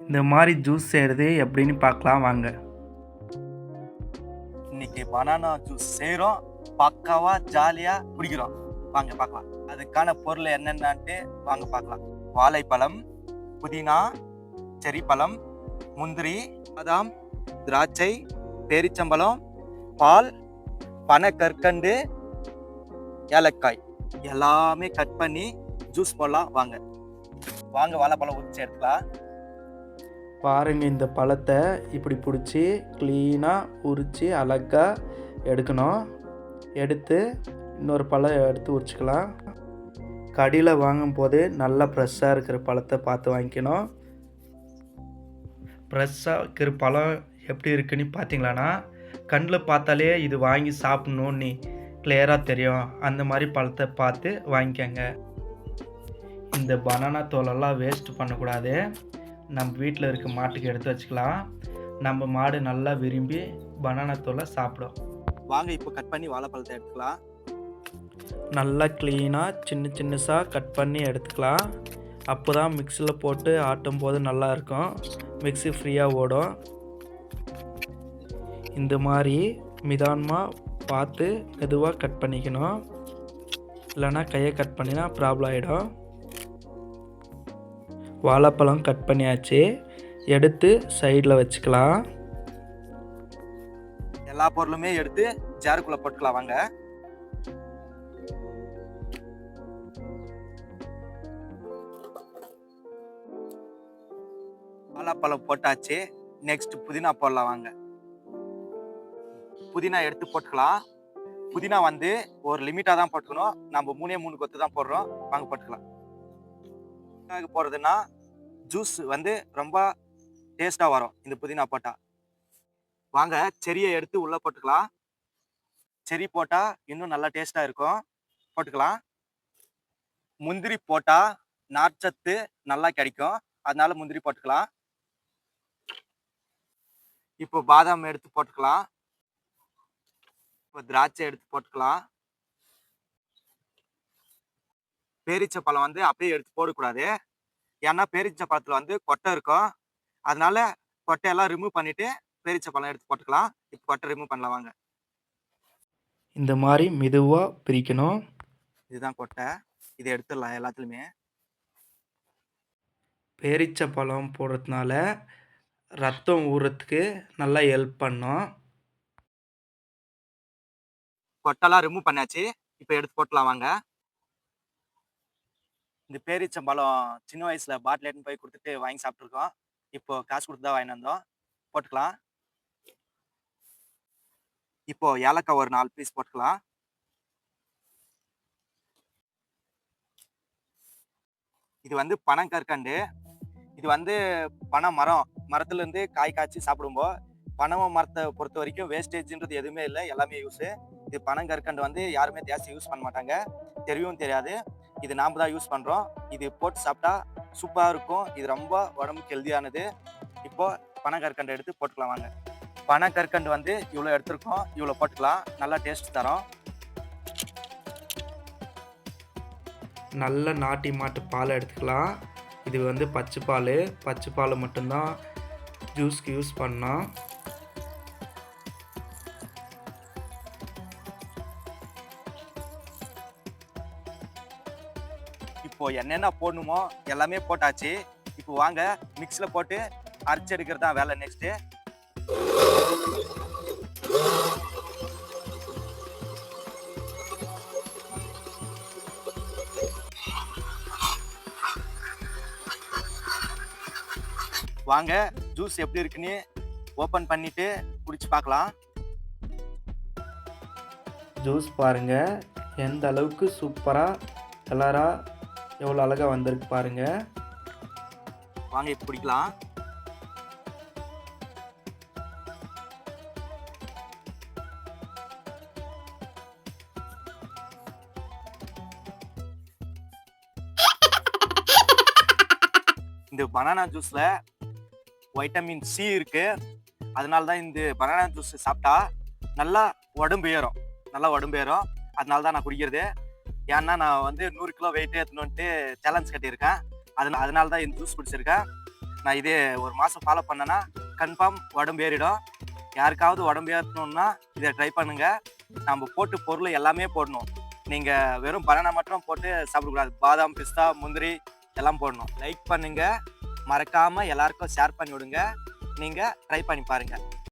இந்த மாதிரி ஜூஸ் செய்கிறது எப்படின்னு பார்க்கலாம் வாங்க. இன்னைக்கு பனானா ஜூஸ் செய்கிறோம் பக்காவாக ஜாலியாக குடிக்கிறோம். வாங்க பார்க்கலாம். அதுக்கான பொருள் என்னென்னான்ட்டு வாங்க பார்க்கலாம். வாழைப்பழம் புதினா செரி பழம் முந்திரி பாதாம் திராட்சை பேரிச்சம்பழம் பால் பனக்கற்கண்டு ஏலக்காய். எல்லாமே கட் பண்ணி ஜூஸ் போடலாம். வாங்க. வாங்க வாழைப்பழம் உரிச்சு எடுத்துக்கலாம். பாருங்கள் இந்த பழத்தை இப்படி பிடிச்சி க்ளீனாக உரித்து அழகாக எடுக்கணும். எடுத்து இன்னொரு பழம் எடுத்து உரிச்சுக்கலாம். கடையில் வாங்கும் போது நல்லா ஃப்ரெஷ்ஷாக இருக்கிற பழத்தை பார்த்து வாங்கிக்கணும். ஃப்ரெஷ்ஷாக இருக்கிற பழம் எப்படி இருக்குன்னு பார்த்தீங்களான்னா கண்ணில் பார்த்தாலே இது வாங்கி சாப்பிட்ணுன்னு கிளியராக தெரியும். அந்த மாதிரி பழத்தை பார்த்து வாங்கிக்கோங்க. இந்த பனானா தோலெல்லாம் வேஸ்ட் பண்ணக்கூடாது. நம்ம வீட்டில் இருக்க மாட்டுக்கு எடுத்து வச்சுக்கலாம். நம்ம மாடு நல்லா விரும்பி பனானா தோலை சாப்பிடும். வாங்க இப்போ கட் பண்ணி வாழைப்பழத்தை எடுத்துக்கலாம். நல்லா க்ளீனாக சின்ன சின்னசாக கட் பண்ணி எடுத்துக்கலாம். அப்போ தான் மிக்சியில் போட்டு ஆட்டும் போது நல்லா இருக்கும். மிக்ஸி ஃப்ரீயாக ஓடும். இந்த மாதிரி நிதானமாக பார்த்து மெதுவாக கட் பண்ணிக்கணும். இல்லைன்னா கையை கட் பண்ணினா ப்ராப்ளம் ஆகிடும் வாழைப்பழம் கட் பண்ணியாச்சு. எடுத்து சைடில் வச்சுக்கலாம். எல்லா பொருளுமே எடுத்து ஜாருக்குள்ளே போட்டுக்கலாம் வாங்க. வாழைப்பழம் போட்டாச்சு. நெக்ஸ்ட் புதினா போடலாம் வாங்க. புதினா எடுத்து போட்டுக்கலாம். புதினா வந்து ஒரு லிமிட்டாக தான் போட்டுக்கணும். நம்ம மூணே மூணு கொத்து தான் போடுறோம். வாங்க போட்டுக்கலாம். எதுக்காக போடுறதுன்னா ஜூஸ் வந்து ரொம்ப டேஸ்ட்டாக வரும் இந்த புதினா போட்டால் வாங்க செரியை எடுத்து உள்ளே போட்டுக்கலாம். செரி போட்டால் இன்னும் நல்லா டேஸ்ட்டாக இருக்கும். போட்டுக்கலாம். முந்திரி போட்டால் நார்ச்சத்து நல்லா கிடைக்கும். அதனால முந்திரி போட்டுக்கலாம். இப்போ பாதாம் எடுத்து போட்டுக்கலாம். இப்போ திராட்சை எடுத்து போட்டுக்கலாம். பேரிச்சை பழம் வந்து அப்படியே எடுத்து போடக்கூடாது. ஏன்னா பேரிச்சை பழத்தில் வந்து கொட்டை இருக்கும். அதனால கொட்டையெல்லாம் ரிமூவ் பண்ணிட்டு பேரிச்சை பழம் எடுத்து போட்டுக்கலாம். இப்போ கொட்டை ரிமூவ் பண்ணலாம் வாங்க. இந்த மாதிரி மெதுவாக பிரிக்கணும். இதுதான் கொட்டை. இதை எடுத்துடலாம் எல்லாத்துலேயுமே. பேரிச்சை பழம் போடுறதுனால ரத்தம் ஊறுறதுக்கு நல்லா ஹெல்ப் பண்ணும். கொட்டெல்லாம் ரிமூவ் பண்ணாச்சு. இப்போ எடுத்து போட்டலாம் வாங்க. இந்த பேரிச்சம்பழம் சின்ன வயசுல பாட்டில் எடுத்துன்னு போய் கொடுத்துட்டு வாங்கி சாப்பிட்ருக்கோம் இப்போ காசு கொடுத்து தான் வாங்கிட்டு வந்தோம். போட்டுக்கலாம். இப்போ ஏலக்காய் ஒரு நாலு பீஸ் போட்டுக்கலாம். இது வந்து பனங்கற்கண்டு இது வந்து பனை மரம். மரத்துல இருந்து காய் காய்ச்சி சாப்பிடும்போது பனை மரத்தை பொறுத்த வரைக்கும் வேஸ்டேஜ்ன்றது எதுவுமே இல்லை. எல்லாமே யூஸு இது பனங்கற்கண்டு வந்து யாருமே ஜாஸ்தி யூஸ் பண்ண மாட்டாங்க. தெரியவும் தெரியாது. இது நாம் தான் யூஸ் பண்ணுறோம் இது போட்டு சாப்பிட்டா சூப்பராக இருக்கும். இது ரொம்ப உடம்புக்கு ஹெல்தியானது. இப்போது பனங்கற்கண்டு எடுத்து போட்டுக்கலாம் வாங்க. பனங்கற்கண்டு வந்து இவ்வளோ எடுத்துருக்கோம். இவ்வளோ போட்டுக்கலாம். நல்லா டேஸ்ட் தரும். நல்ல நாட்டி மாட்டு பால் எடுத்துக்கலாம். இது வந்து பச்சை பால். பச்சை பால் மட்டும்தான் ஜூஸ்க்கு யூஸ் பண்ணோம். இப்போ என்னென்ன போடணுமோ எல்லாமே போட்டாச்சு. இப்போ வாங்க மிக்ஸில் போட்டு அரைச்சி எடுக்கிறது தான் வேலை நெக்ஸ்ட்டு வாங்க ஜூஸ் எப்படி இருக்குன்னு ஓப்பன் பண்ணிட்டு குடிச்சு பார்க்கலாம். ஜூஸ் பாருங்கள் எந்த அளவுக்கு சூப்பராக கலராக எவ்வளோ அழகாக வந்திருக்கு பாருங்கள் வாங்க இப்போ பிடிக்கலாம். இந்த பனானா ஜூஸில் வைட்டமின் சி இருக்கு. அதனால தான் இந்த பனானா ஜூஸ் சாப்பிட்டா நல்லா உடம்பு ஏறும். நல்லா உடம்பு ஏறும். அதனால தான் நான் குடிக்கிறது. ஏன்னா நான் வந்து நூறு கிலோ வெயிட் ஏற்றணுன்ட்டு சேலஞ்ச் கட்டியிருக்கேன். அதனால அதனால தான் இந்த ஜூஸ் குடிச்சிருக்கேன் நான் இதே ஒரு மாதம் ஃபாலோ பண்ணேன்னா கன்ஃபார்ம் உடம்பு ஏறிடும். யாருக்காவது உடம்பு ஏற்றணும்னா இதை ட்ரை பண்ணுங்க. நம்ம போட்டு பொருள் எல்லாமே போடணும். நீங்கள் வெறும் பனானா மட்டும் போட்டு சாப்பிடக்கூடாது. பாதாம் பிஸ்தா முந்திரி எல்லாம் போடணும். லைக் பண்ணுங்க. மறக்காம எல்லாருக்கும் ஷேர் பண்ணி விடுங்க. நீங்கள் ட்ரை பண்ணி பாருங்க.